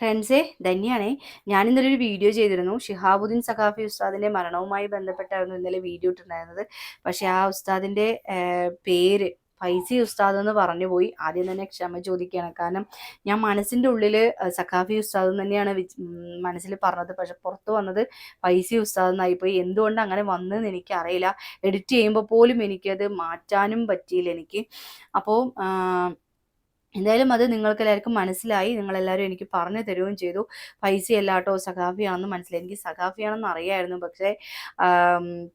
ഫ്രണ്ട്സേ ധന്യാണേ. ഞാൻ ഇന്നലെ ഒരു വീഡിയോ ചെയ്തിരുന്നു. ഷിഹാബുദ്ദീൻ സഖാഫി ഉസ്താദിന്റെ മരണവുമായി ബന്ധപ്പെട്ടായിരുന്നു ഇന്നലെ വീഡിയോ ഇട്ടിട്ടുണ്ടായിരുന്നത്. പക്ഷെ ആ ഉസ്താദിന്റെ പേര് ഫൈസി ഉസ്താദ് എന്ന് പറഞ്ഞു പോയി. ആദ്യം തന്നെ ക്ഷമ ചോദിക്കുകയാണ്. കാരണം ഞാൻ മനസ്സിന്റെ ഉള്ളിൽ സഖാഫി ഉസ്താദ് തന്നെയാണ് മനസ്സിൽ പറഞ്ഞത്. പക്ഷെ പുറത്ത് വന്നത് ഫൈസി ഉസ്താദ് എന്നായിപ്പോയി എന്തുകൊണ്ട് അങ്ങനെ വന്നതെന്ന് എനിക്ക് അറിയില്ല എഡിറ്റ് ചെയ്യുമ്പോൾ പോലും എനിക്കത് മാറ്റാനും പറ്റിയില്ല എനിക്ക്. അപ്പോൾ എന്തായാലും അത് നിങ്ങൾക്ക് എല്ലാവർക്കും മനസ്സിലായി. നിങ്ങളെല്ലാവരും എനിക്ക് പറഞ്ഞു തരുകയും ചെയ്തു. പൈസ അല്ലാട്ടോ സഖാഫിയാണെന്ന് മനസ്സിലായി. എനിക്ക് സഖാഫിയാണെന്ന് അറിയായിരുന്നു. പക്ഷേ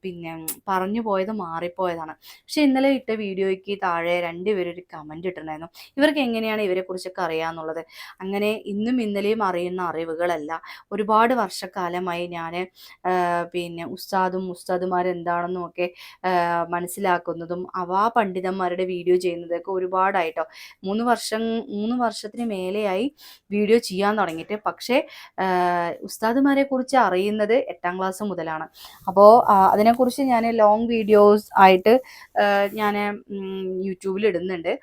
പിന്നെ പറഞ്ഞു പോയത് മാറിപ്പോയതാണ്. പക്ഷേ ഇന്നലെ ഇട്ട വീഡിയോയ്ക്ക് താഴെ രണ്ടുപേരും ഒരു കമന്റ് ഇട്ടിട്ടുണ്ടായിരുന്നു. ഇവർക്ക് എങ്ങനെയാണ് ഇവരെക്കുറിച്ചൊക്കെ അറിയാമെന്നുള്ളത് അങ്ങനെ ഇന്നും ഇന്നലെയും അറിയുന്ന അറിവുകളല്ല. ഒരുപാട് വർഷക്കാലമായി ഞാൻ പിന്നെ ഉസ്താദും ഉസ്താദുമാരെന്താണെന്നും ഒക്കെ മനസ്സിലാക്കുന്നതും അവ പണ്ഡിതന്മാരുടെ വീഡിയോ ചെയ്യുന്നതൊക്കെ ഒരുപാടായിട്ടോ. മൂന്ന് വർഷം വർഷം മൂന്ന് വർഷത്തിന് മേലെയായി വീഡിയോ ചെയ്യാൻ തുടങ്ങിയിട്ട്. പക്ഷേ ഉസ്താദുമാരെ കുറിച്ച് അറിയുന്നത് എട്ടാം ക്ലാസ് മുതലാണ്. അപ്പോൾ അതിനെക്കുറിച്ച് ഞാൻ ലോങ് വീഡിയോസ് ആയിട്ട് ഞാൻ യൂട്യൂബിൽ ഇടുന്നുണ്ട്.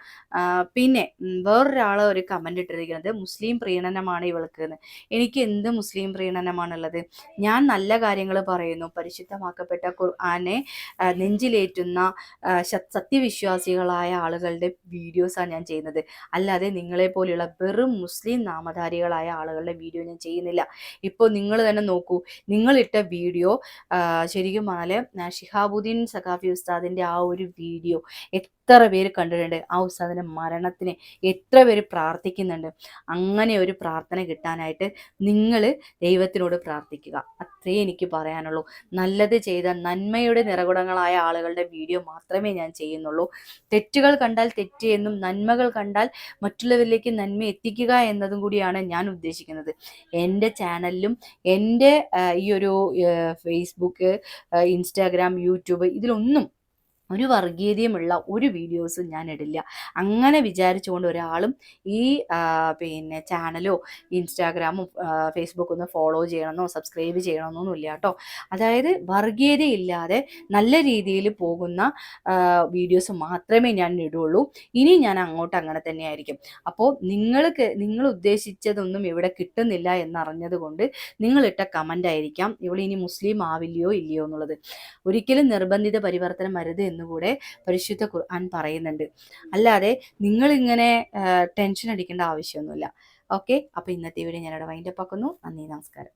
പിന്നെ വേറൊരാൾ ഒരു കമന്റ് ഇട്ടിരിക്കുന്നത് മുസ്ലിം പ്രീണനമാണ് ഇവൾക്ക് എന്ന്. എനിക്ക് എന്ത് മുസ്ലിം പ്രീണനമാണുള്ളത്? ഞാൻ നല്ല കാര്യങ്ങൾ പറയുന്നു. പരിശുദ്ധമാക്കപ്പെട്ട ഖുർആനെ നെഞ്ചിലേറ്റുന്ന സത്യവിശ്വാസികളായ ആളുകളുടെ വീഡിയോസാണ് ഞാൻ ചെയ്യുന്നത്. അല്ലാതെ നിങ്ങളെ പോലെയുള്ള വെറും മുസ്ലിം നാമധാരികളായ ആളുകളുടെ വീഡിയോ ഞാൻ ചെയ്യുന്നില്ല. ഇപ്പോൾ നിങ്ങൾ തന്നെ നോക്കൂ നിങ്ങളിട്ട വീഡിയോ ശരിക്കും പറഞ്ഞാൽ ഷിഹാബുദ്ദീൻ സഖാഫി ഉസ്താദിന്റെ ആ ഒരു വീഡിയോ എത്ര പേര് കണ്ടിട്ടുണ്ട്? ആ ഉസ്താദിന്റെ മരണത്തിന് എത്ര പേര് പ്രാർത്ഥിക്കുന്നുണ്ട്? അങ്ങനെ ഒരു പ്രാർത്ഥന കിട്ടാനായിട്ട് നിങ്ങൾ ദൈവത്തിനോട് പ്രാർത്ഥിക്കുക. അത്രേ എനിക്ക് പറയാനുള്ളൂ. നല്ലത് ചെയ്ത നന്മയുടെ നിറകുടങ്ങളായ ആളുകളുടെ വീഡിയോ മാത്രമേ ഞാൻ ചെയ്യുന്നുള്ളൂ. തെറ്റുകൾ കണ്ടാൽ തെറ്റ് എന്നും നന്മകൾ കണ്ടാൽ മറ്റുള്ളവരിലേക്ക് നന്മ എത്തിക്കുക എന്നതും കൂടിയാണ് ഞാൻ ഉദ്ദേശിക്കുന്നത്. എന്റെ ചാനലിലും എന്റെ ഈ ഒരു ഫേസ്ബുക്ക് ഇൻസ്റ്റാഗ്രാം യൂട്യൂബ് ഇതിലൊന്നും ഒരു വർഗീയതയുമുള്ള ഒരു വീഡിയോസും ഞാൻ ഇടില്ല. അങ്ങനെ വിചാരിച്ചുകൊണ്ട് ഒരാളും ഈ പിന്നെ ചാനലോ ഇൻസ്റ്റാഗ്രാമോ ഫേസ്ബുക്കും ഒന്ന് ഫോളോ ചെയ്യണമെന്നോ സബ്സ്ക്രൈബ് ചെയ്യണമെന്നൊന്നും ഇല്ല കേട്ടോ. അതായത് വർഗീയതയില്ലാതെ നല്ല രീതിയിൽ പോകുന്ന വീഡിയോസ് മാത്രമേ ഞാൻ ഇടുള്ളൂ. ഇനി ഞാൻ അങ്ങോട്ട് അങ്ങനെ തന്നെയായിരിക്കും. അപ്പോൾ നിങ്ങൾക്ക് നിങ്ങൾ ഉദ്ദേശിച്ചതൊന്നും ഇവിടെ കിട്ടുന്നില്ല എന്നറിഞ്ഞത് കൊണ്ട് നിങ്ങളിട്ട കമന്റ് ആയിരിക്കാം. ഇവിടെ ഇനി മുസ്ലിം ആവില്ലയോ ഇല്ലയോ എന്നുള്ളത്. ഒരിക്കലും നിർബന്ധിത പരിവർത്തനം വരുത് എന്നുകൂടെ പരിശുദ്ധ ഖുർആൻ പറയുന്നുണ്ട്. അല്ലാതെ നിങ്ങൾ ഇങ്ങനെ ടെൻഷൻ അടിക്കേണ്ട ആവശ്യമൊന്നുമില്ല. ഓക്കെ അപ്പോൾ ഇന്നത്തെ വീഡിയോ ഞാനിവിടെ വൈൻഡപ്പ് ആക്കുന്നു. നന്ദി നമസ്കാരം.